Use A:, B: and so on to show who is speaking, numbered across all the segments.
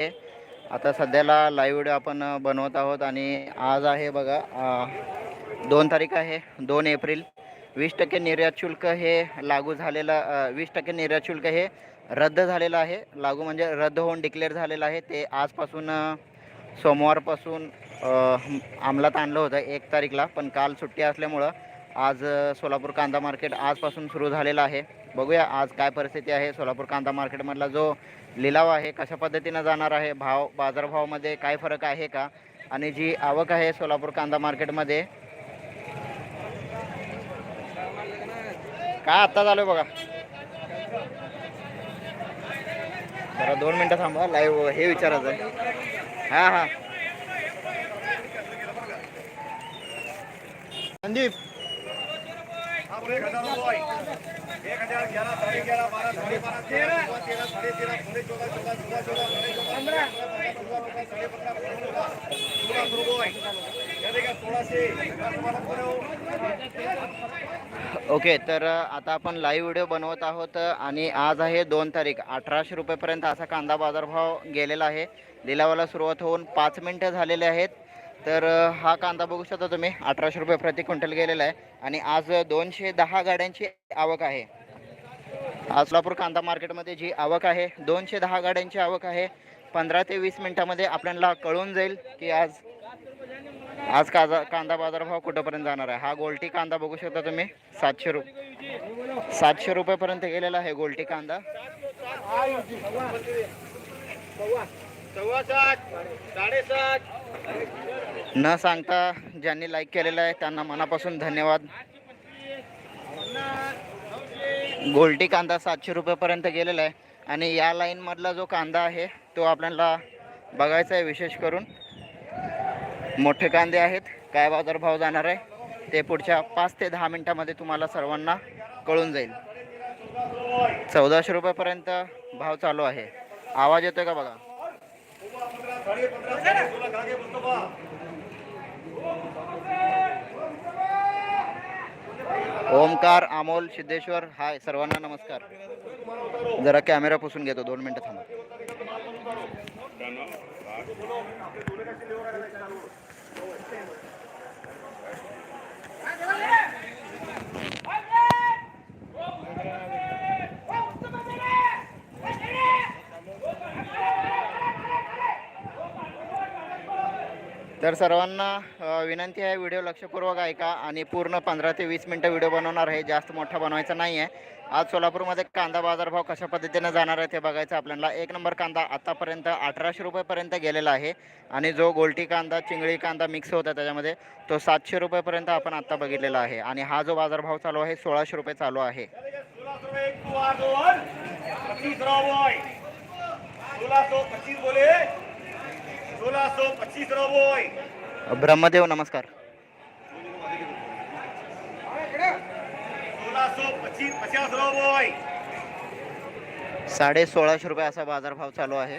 A: आता सध्याला live video आपण बनवत आहोत आणि आज आहे बघा दोन तारीख आहे दोन एप्रिल. वीस टक्के निर्यात शुल्क हे लागू झालेलं वीस टक्के निर्यात शुल्क हे रद्द झालेलं आहे. लागू म्हणजे रद्द होऊन डिक्लेअर झालेलं आहे. ते आजपासून सोमवारपासून अंमलात आणलं होतं एक तारीखला पण काल सुट्टी असल्यामुळं आज सोलापूर कांदा मार्केट आजपासून सुरू झालेलं आहे. बघूया आज काय परिस्थिती आहे सोलापूर कांदा मार्केटमधला जो लिलाव आहे कशा पद्धतीनं जाणार आहे भाव बाजारभावामध्ये काय फरक आहे का? आणि जी आवक आहे सोलापूर कांदा मार्केटमध्ये काय आत्ता झालं बघा. जरा दोन मिनटं थांबा लाईव्ह हे विचारायचं आहे. हां हां. संदीप.
B: एक हजार ग्यारह साढ़े ग्यारह बारह साढ़े बारह तेरह तेरह साढ़े तेरह चौदह चौदह चौदह चौदह साढ़े चौदह पंद्रह साढ़े पंद्रह रुपये से
A: ओके तर आता आपण लाईव्ह व्हिडिओ बनवत आहोत आणि आज आहे दोन तारीख अठराशे रुपयेपर्यंत असा कांदा बाजारभाव गेलेला आहे. लिलावाला सुरुवात होऊन पाच मिनटं झालेले आहेत. तर हा कांदा बघू शकता तुम्ही अठराशे रुपये प्रति क्विंटल गेलेला आहे. आणि आज दोनशे दहा गाड्यांची आवक आहे. आज सोलापूर कांदा मार्केटमध्ये जी आवक आहे दोनशे दहा गाड्यांची आवक आहे. पंधरा ते वीस मिनटामध्ये आपल्याला कळून जाईल की आज आज कांदा कांदा बाजारभाव कुठंपर्यंत जाणार आहे. हा गोल्टी कांदा बघू शकता तुम्ही. सातशे रुप सातशे रुपयेपर्यंत गेलेला आहे गोल्टी कांदा. न सांगता ज्यांनी लाईक केलेलं आहे त्यांना मनापासून धन्यवाद. गोल्टी कांदा सातशे रुपयेपर्यंत गेलेला आहे. आणि या लाईनमधला जो कांदा आहे तो आपल्याला बघायचा आहे विशेष करून. मोठे कांदे आहेत. काय बाजारभाव जाणार आहे ते पुढच्या पाच ते दहा मिनटामध्ये तुम्हाला सर्वांना कळून जाईल. चौदाशे रुपयापर्यंत भाव चालू आहे. आवाज येतोय का बघा
B: साढ़े पंद्रह साढ़े सोलह आगे मुस्तफा
A: ओमकार अमोल सिद्धेश्वर हाय सर्वांना नमस्कार. जरा कॅमेरा पुसून घेतो दोन मिनटं थांबा. तर सर्वांना विनंती आहे व्हिडिओ लक्षपूर्वक ऐका आणि पूर्ण पंधरा ते वीस मिनटं व्हिडिओ बनवणार आहे. जास्त मोठा बनवायचा नाही आहे आज सोलापूरमध्ये कांदा बाजारभाव कशा पद्धतीनं जाणार आहे ते बघायचं आपल्याला. एक नंबर कांदा आतापर्यंत अठराशे रुपयेपर्यंत गेलेला आहे आणि जो गोलटी कांदा चिंगळी कांदा मिक्स होता त्याच्यामध्ये तो सातशे रुपयेपर्यंत आपण आत्ता बघितलेला आहे. आणि हा जो बाजारभाव चालू आहे सोळाशे रुपये चालू आहे.
B: पच्चीस बोले सोलह सौ पच्चीस रॉबॉय
A: ब्रह्मदेव नमस्कार. साडे सोळाशे रुपये असा बाजारभाव चालू आहे.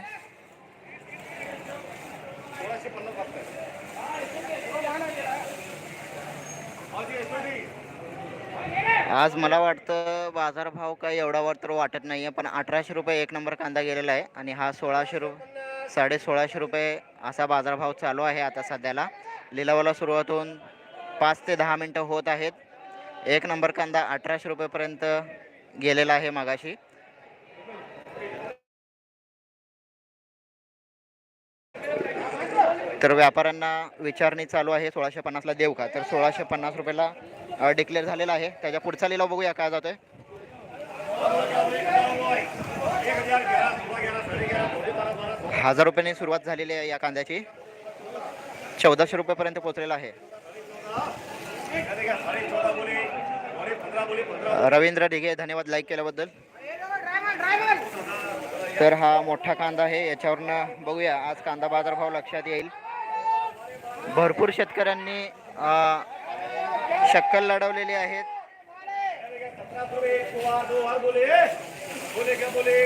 B: आज
A: मला वाटतं बाजारभाव काही एवढा वर तर वाटत नाही आहे पण अठराशे रुपये एक नंबर कांदा गेलेला आहे आणि हा सोळाशे रु साडे सोळाशे रुपये असा बाजारभाव चालू आहे आता सध्याला. लिलावाला सुरुवात होऊन पाच ते दहा मिनटं होत आहेत. एक नंबर कांदा अठराशे रुपयेपर्यंत गेलेला आहे मागाशी. तर व्यापाऱ्यांना विचारणी चालू आहे सोळाशे पन्नासला देऊ का? तर सोळाशे पन्नास रुपयाला डिक्लेअर झालेला आहे. त्याच्या पुढचा लिलाव बघूया काय जातोय
B: एक हजार ग्यारह सोलह ग्यारह साढ़े ग्यारह पौने बारह बारह सोलह
A: हजार रुपयाने सुरुवात झालेली आहे या कांद्याची चौदाशे रुपयापर्यंत पोहोचलेला आहे रवींद्र ढिगे धन्यवाद लाईक केल्याबद्दल तर हा मोठा कांदा आहे याच्यावरनं बघूया आज कांदा बाजारभाव लक्षात येईल भरपूर शेतकऱ्यांनी शक्कल लढवलेली आहेत
B: बोले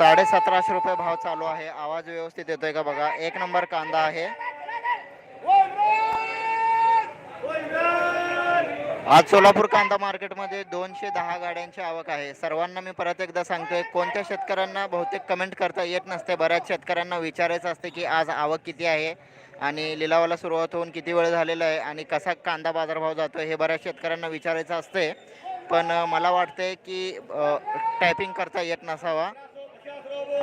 A: साडेसतराशे रुपये भाव चालू आहे. आवाज व्यवस्थित येतोय का बघा? एक नंबर कांदा आहे. आज सोलापूर कांदा मार्केटमध्ये दोनशे दहा गाड्यांची आवक आहे. सर्वांना मी परत एकदा सांगतोय कोणत्या शेतकऱ्यांना बहुतेक कमेंट करता येत नसते. बऱ्याच शेतकऱ्यांना विचारायचं असते की आज आवक किती आहे आणि लिलावाला सुरुवात होऊन किती वेळ झालेला आहे आणि कसा कांदा बाजारभाव जातो हे बऱ्याच शेतकऱ्यांना विचारायचं असते. पण मला वाटतंय की टायपिंग करता येत नसावा.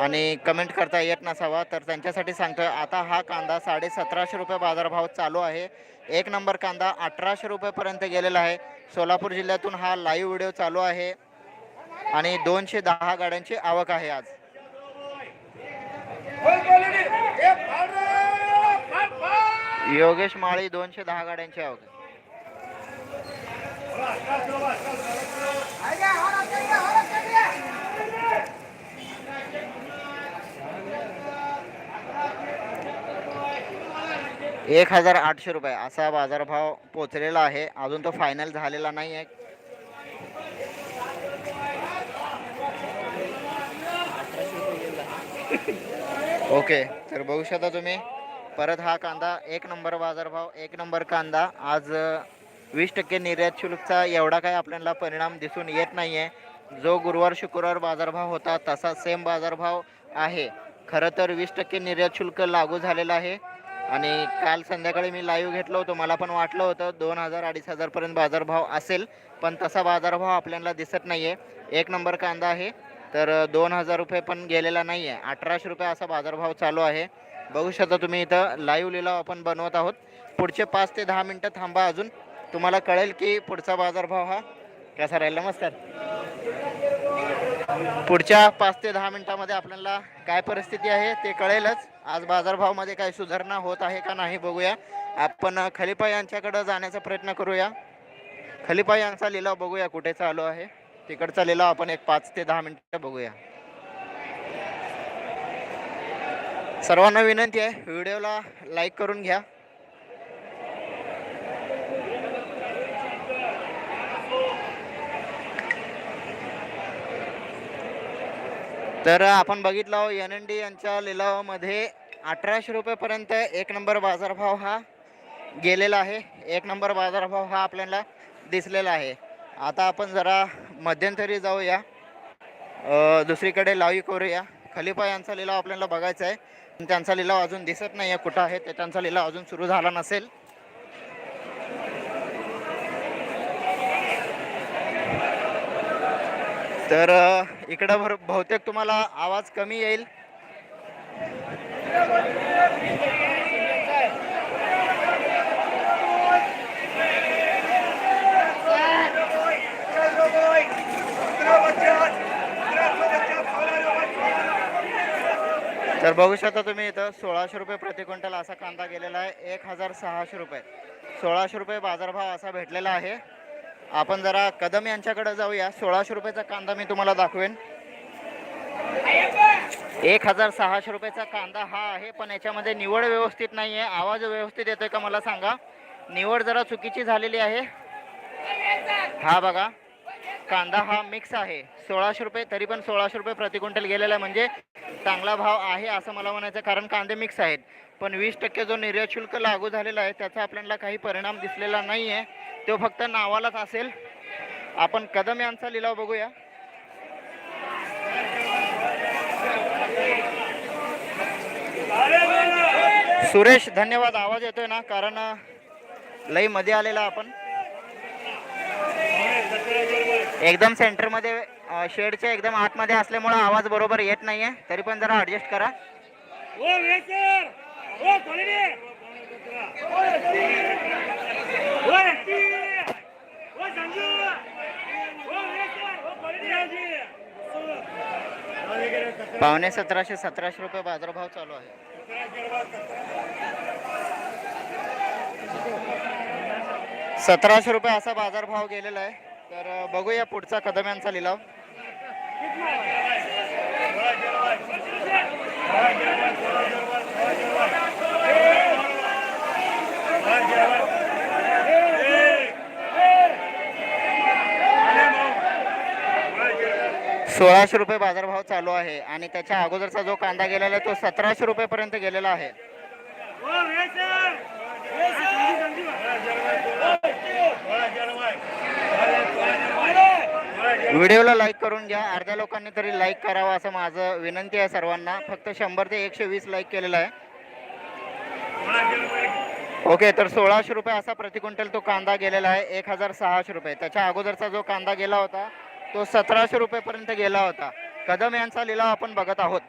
A: आणि कमेंट करता येत नसावा. तर त्यांच्यासाठी सांगतो आता हा कांदा साडे सतराशे रुपये बाजारभाव चालू आहे. एक नंबर कांदा अठराशे रुपयेपर्यंत गेलेला आहे. सोलापूर जिल्ह्यातून हा लाईव्ह व्हिडिओ चालू आहे. आणि दोनशे दहा गाड्यांची आवक आहे आज. योगेश माळी दोनशे दहा गाड्यांची आवक आहे. एक हजार आठशे रुपये. असा बाजारभाव पोचलेला आहे. अजून तो फायनल झालेला नाही आहे ओके तर बघू शकता तुम्ही. परत हा कांदा एक नंबर बाजारभाव एक नंबर कांदा. आज वीस टक्के निर्यात शुल्कचा एवढा काही आपल्याला परिणाम दिसून येत नाही आहे जो गुरुवार शुक्रवार बाजारभाव होता तसा सेम बाजारभाव आहे. खरं तर वीस टक्के निर्यात शुल्क लागू झालेलं आहे. आणि काल संध्याकाळी मी लाईव्ह घेतलं होतं. मला पण वाटलं होतं दोन हजार अडीच हजारपर्यंत बाजारभाव असेल पण तसा बाजारभाव आपल्याला दिसत नाही आहे एक नंबर कांदा आहे तर दोन हजार रुपये पण गेलेला नाही आहे अठराशे रुपये असा बाजारभाव चालू आहे. बघू शकता तुम्ही इथं लाईव्ह लिलाव आपण बनवत आहोत. पुढचे पाच ते दहा मिनटं थांबा अजून. तुम्हाला कळेल की पुढचा बाजारभाव हा कसा राहील. नमस्कार. पुढच्या पाच ते दहा मिनिटामध्ये आपल्याला काय परिस्थिती आहे ते कळेलच. आज बाजारभावामध्ये काय सुधारणा होत आहे का नाही बघूया. आपण खलिपा यांच्याकडं जाण्याचा प्रयत्न करूया. खलिपा यांचा लिलाव बघूया कुठे चालू आहे. तिकडचा लिलाव आपण एक पाच ते दहा मिनिटं बघूया. सर्वांना विनंती आहे व्हिडिओला लाईक करून घ्या. तर आपण बघितलं एन एन डी यांच्या लिलावामध्ये अठराशे रुपयेपर्यंत एक नंबर बाजारभाव हा गेलेला आहे. एक नंबर बाजारभाव हा आपल्याला दिसलेला आहे. आता आपण जरा मध्यंतरी जाऊया. दुसरीकडे लावी करूया. खलिफा यांचा लिलाव आपल्याला बघायचा आहे. पण त्यांचा लिलाव अजून दिसत नाही आहे कुठं आहे ते. त्यांचा लिलाव अजून सुरू झाला नसेल. तर इकडं भर बहुतेक तुम्हाला आवाज कमी येईल. तर बघू शकता तुम्ही इथं सोळाशे रुपये प्रति क्विंटल असा कांदा गेलेला आहे. एक हजार सहाशे रुपये. सोळाशे रुपये बाजारभाव असा भेटलेला आहे. आपण जरा कदम यांच्याकडे जाऊया. सोळाशे रुपयाचा कांदा मी तुम्हाला दाखवेन. एक हजार सहाशे रुपयाचा कांदा हा आहे पण याच्यामध्ये निवड व्यवस्थित नाही आहे आवाज व्यवस्थित येतोय का मला सांगा? निवड जरा चुकीची झालेली आहे. हा बघा कांदा हा मिक्स आहे. सोळाशे रुपये तरी पण सोळाशे रुपये प्रति क्विंटल गेलेला आहे. म्हणजे चांगला भाव आहे असं मला म्हणायचं कारण कांदे मिक्स आहेत. पण वीस टक्के जो निर्यात शुल्क लागू झालेला आहे त्याचा आपल्याला काही परिणाम दिसलेला नाही आहे तो फक्त नावालाच असेल. आपण कदम यांचा लिलाव बघूया. सुरेश धन्यवाद. आवाज येतोय ना? कारण लई मध्ये आलेला आपण. एकदम सेंटरमध्ये शेडच्या एकदम आतमध्ये असल्यामुळं आवाज बरोबर येत नाहीये. तरी पण जरा ऍडजस्ट करा. पावणे सतराशे सतराशे रुपये बाजारभाव चालू आहे. सतराशे रुपये असा बाजारभाव गेलेला आहे. तर बघूया पुढचा कदम यांचा लिलाव सोळाशे रुपये बाजारभाव चालू आहे आणि त्याच्या अगोदरचा जो कांदा गेलेला आहे तो सतराशे रुपयेपर्यंत गेलेला आहे. व्हिडिओला लाईक करून घ्या. अर्ध्या लोकांनी तरी लाईक करावं असं माझं विनंती आहे सर्वांना. फक्त शंभर ते एकशे वीस लाईक केलेलं आहे. ओके तर सोळाशे रुपये असा प्रति क्विंटल तो कांदा गेलेला आहे एक हजार सहाशे रुपये. त्याच्या अगोदरचा जो कांदा गेला होता तो सतराशे रुपयेपर्यंत गेला होता. कदम यांचा लिलाव आपण बघत आहोत.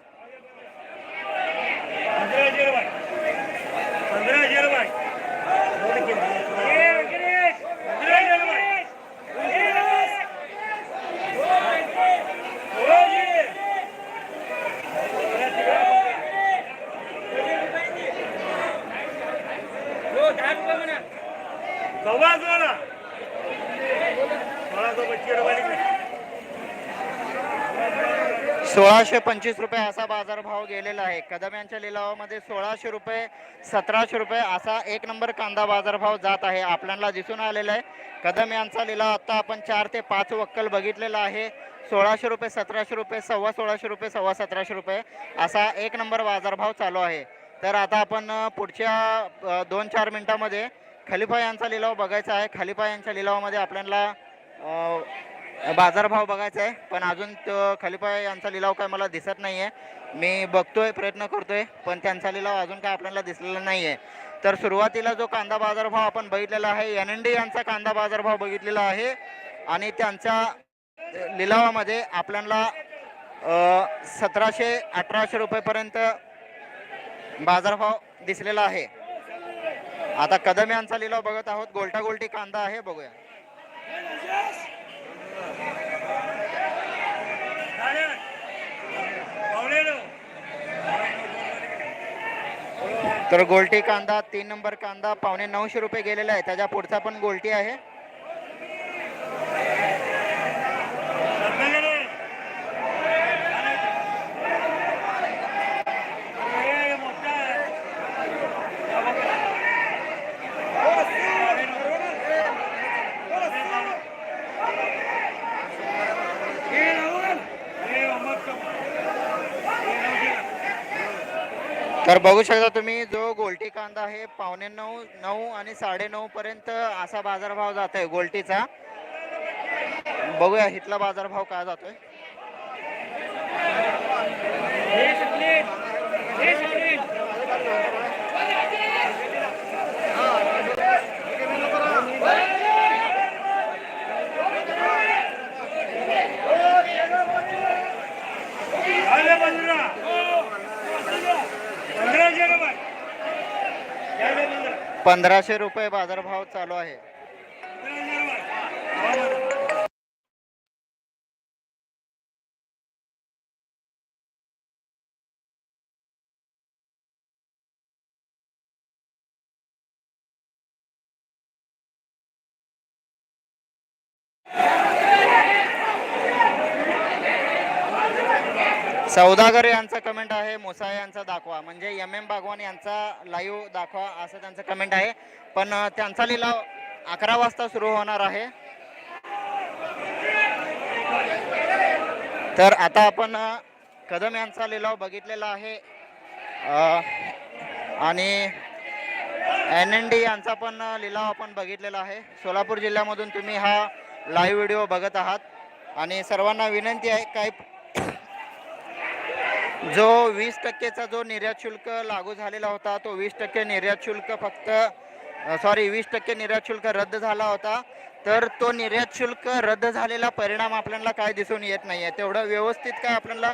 A: सोळाशे पंचवीस रुपये असा बाजारभाव गेलेला आहे. कदम यांच्या लिलावामध्ये सोळाशे रुपये सतराशे रुपये असा एक नंबर कांदा बाजारभाव जात आहे. आपल्याला दिसून आलेला आहे. कदम यांचा लिलाव आता आपण चार ते पाच वक्कल बघितलेला आहे. सोळाशे रुपये सतराशे रुपये सव्वा सोळाशे रुपये सव्वा सतराशे रुपये असा एक नंबर बाजारभाव चालू आहे. तर आता आपण पुढच्या दोन चार मिनटामध्ये खलिफा यांचा लिलाव बघायचा आहे. खलिफा यांच्या लिलावामध्ये आपल्याला बाजारभाव बघायचा आहे. पण अजून खलिफा यांचा लिलाव काय मला दिसत नाही आहे मी बघतोय प्रयत्न करतोय पण त्यांचा लिलाव अजून काय आपल्याला दिसलेला नाही आहे तर सुरुवातीला जो कांदा बाजारभाव आपण बघितलेला आहे एन एन डी यांचा कांदा बाजारभाव बघितलेला आहे. आणि त्यांच्या लिलावामध्ये आपल्याला सतराशे अठराशे रुपयेपर्यंत बाजारभाव दिसलेला आहे. आता कदम यांचा लिलाव बघत आहोत. गोलटा गोलटी कांदा आहे बघूया. तर गोलटी कांदा तीन नंबर कांदा पावणे नऊशे रुपये गेलेला आहे. त्याच्या पुढचा पण गोलटी आहे. तर बघू शकता तुम्ही जो गोलटी कांदा आहे पावणे नऊ नऊ आणि साडेनऊ पर्यंत असा बाजारभाव जात आहे गोलटीचा. बघूया इथला बाजारभाव काय जातोय
B: आले पंधरा पंधराशे रुपये आले पंधरा
A: पंधराशे रुपये बाजारभाव चालू आहे. सौदागर यांचा कमेंट आहे मोसा यांचा दाखवा. म्हणजे एम एम बागवान यांचा लाईव्ह दाखवा असं त्यांचं कमेंट आहे. पण त्यांचा लिलाव अकरा वाजता सुरू होणार आहे. तर आता आपण कदम यांचा लिलाव बघितलेला आहे. आणि एन एन डी यांचा पण लिलाव आपण बघितलेला आहे. सोलापूर जिल्ह्यामधून तुम्ही हा लाईव्ह व्हिडिओ बघत आहात. आणि सर्वांना विनंती आहे काही जो वीस टक्केचा जो निर्यात शुल्क लागू झालेला होता तो वीस टक्के निर्यात शुल्क फक्त सॉरी वीस टक्के निर्यात शुल्क रद्द झाला होता. तर तो निर्यात शुल्क रद्द झालेला परिणाम आपल्याला काय दिसून येत नाही आहे तेवढं व्यवस्थित काय आपल्याला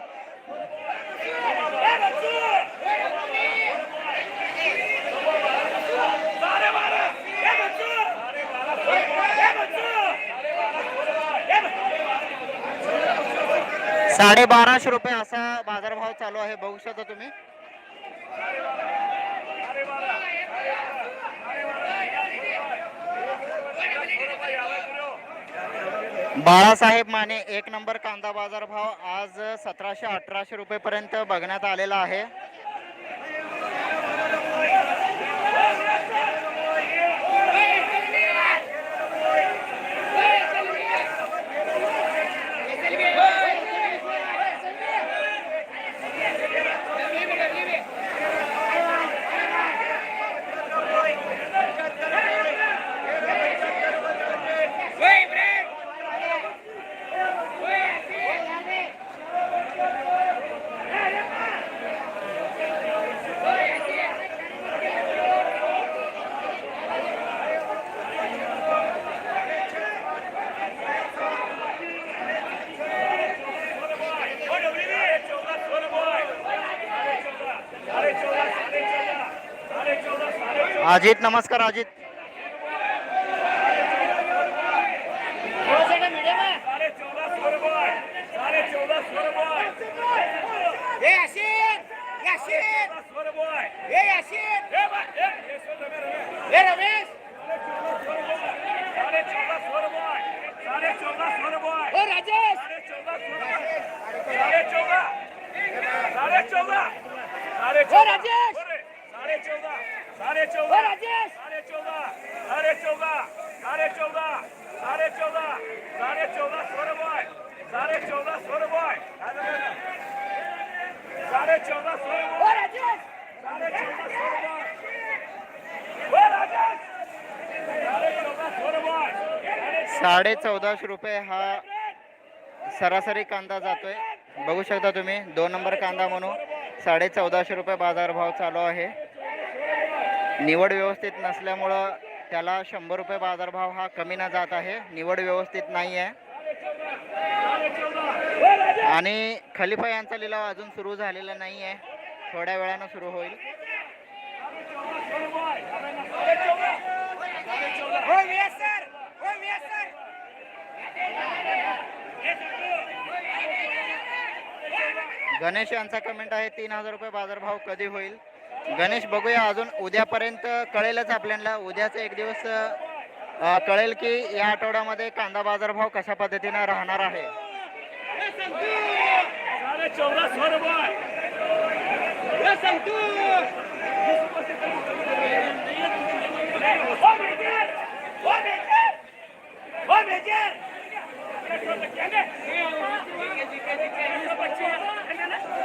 A: साडेबाराशे रुपये असा बाजारभाव चालू आहे. बघू शकता तुम्ही. बाळासाहेब माने एक नंबर कांदा बाजार भाव आज सतराशे अठराशे रुपये पर्यंत बघण्यात आलेला आहे. अजित नमस्कार अजित
B: साडे चौदा सौ रुपये साडे चौदा हे सोड साडे साडे साडे साडे साडे साडे साडे साडे
A: चौदाशे रुपये हा सरासरी कांदा जातोय. बघू शकता तुम्ही दोन नंबर कांदा म्हणून साडे चौदाशे रुपये बाजारभाव चालू आहे. निवड व्यवस्थित नसल्यामुळं त्याला शंभर रुपये बाजारभाव हा कमी न जात आहे. निवड व्यवस्थित नाही आहे आणि खलिफा यांचा लिलाव अजून सुरू झालेला नाही आहे थोड्या वेळानं सुरू होईल. गणेश यांचा कमेंट आहे तीन हजार रुपये बाजारभाव कधी होईल? गणेश बघूया अजून उद्यापर्यंत कळेलच आपल्याला. उद्याचा एक दिवस कळेल की या आठवड्यामध्ये कांदा बाजारभाव कशा पद्धतीनं राहणार आहे
B: साडे चौदा सौ रुपये
C: ए संतू
B: ओ मेजर ओ मेजर ओ मेजर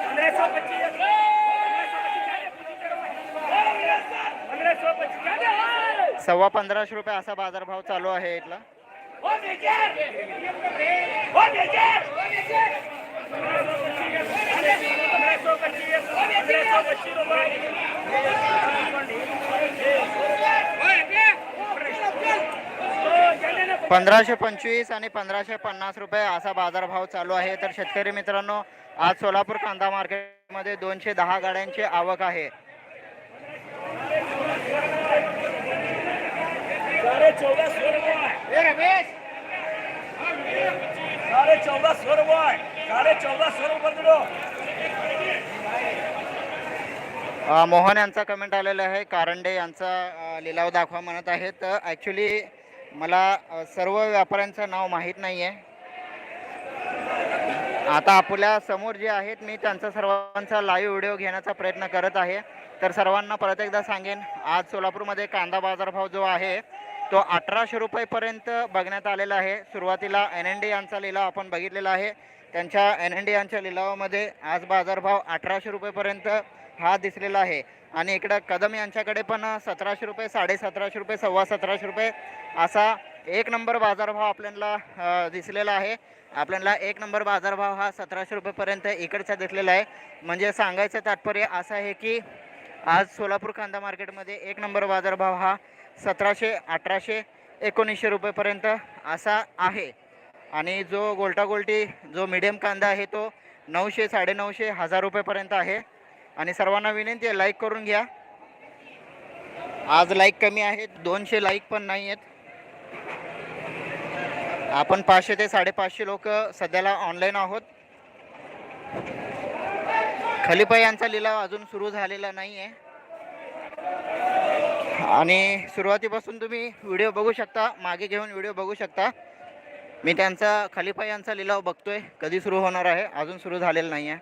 B: पंद्रह सौ पच्चीस पंद्रह सौ पच्चीस
A: सव्वा पंधराशे रुपये असा बाजारभाव चालू आहे इथला. पंधराशे पंचवीस आणि पंधराशे पन्नास रुपये असा बाजारभाव चालू आहे. तर शेतकरी मित्रांनो आज सोलापूर कांदा मार्केटमध्ये दोनशे दहा गाड्यांची आवक आहे.
B: साढ़े चौदह सौ रुपये
C: ए रमेश.
B: साढ़े चौदह सौ रुपये साढ़े चौदह सौ रुपये दिलो
A: अ, मोहन यांचा कमेंट आलेला आहे. कारंडे यांचा लिलाव दाखवा म्हणत आहे तर ॲक्च्युली मला सर्व व्यापाऱ्यांचं नाव माहीत नाही आहे आता आपल्यासमोर जे आहेत मी त्यांचा सर्वांचा लाईव्ह व्हिडिओ घेण्याचा प्रयत्न करत आहे. तर सर्वांना परत एकदा सांगेन आज सोलापूरमध्ये कांदा बाजारभाव जो आहे तो अठराशे रुपयेपर्यंत बघण्यात आलेला आहे. सुरुवातीला एन एन डी यांचा लिलाव आपण बघितलेला आहे. त्यांच्या एन एन डी यांच्या लिलावामध्ये आज बाजारभाव अठराशे रुपयेपर्यंत हा दिसलेला आहे. आणि इकडं कदम यांच्याकडे पण सतराशे रुपये साडे सतराशे रुपये सव्वा सतराशे रुपये असा एक नंबर बाजारभाव आपल्याला दिसलेला आहे. आपल्याला एक नंबर बाजारभाव हा सतराशे रुपयेपर्यंत इकडचा दिसलेला आहे. म्हणजे सांगायचं तात्पर्य असं आहे की आज सोलापूर कांदा मार्केटमध्ये एक नंबर बाजारभाव हा सतराशे अठराशे एकोणीसशे रुपयेपर्यंत असा आहे. आणि जो गोल्टा गोल्टी जो मिडियम कांदा आहे तो नऊशे साडेनऊशे हजार रुपयेपर्यंत आहे. आणि सर्वांना विनंती आहे लाईक करून घ्या. आज लाईक कमी आहेत दोनशे लाईक पण नाही आहेत. आपण पाचशे ते साडेपाचशे लोक सध्याला ऑनलाईन आहोत. खलिफा यांचा लिलाव अजून सुरू झालेला नाही आहे आणि सुरुवातीपासून तुम्ही व्हिडिओ बघू शकता मागे घेऊन व्हिडिओ बघू शकता. मी त्यांचा खलिफा यांचा लिलाव बघतोय. कधी सुरू होणार आहे? अजून सुरू झालेला नाही आहे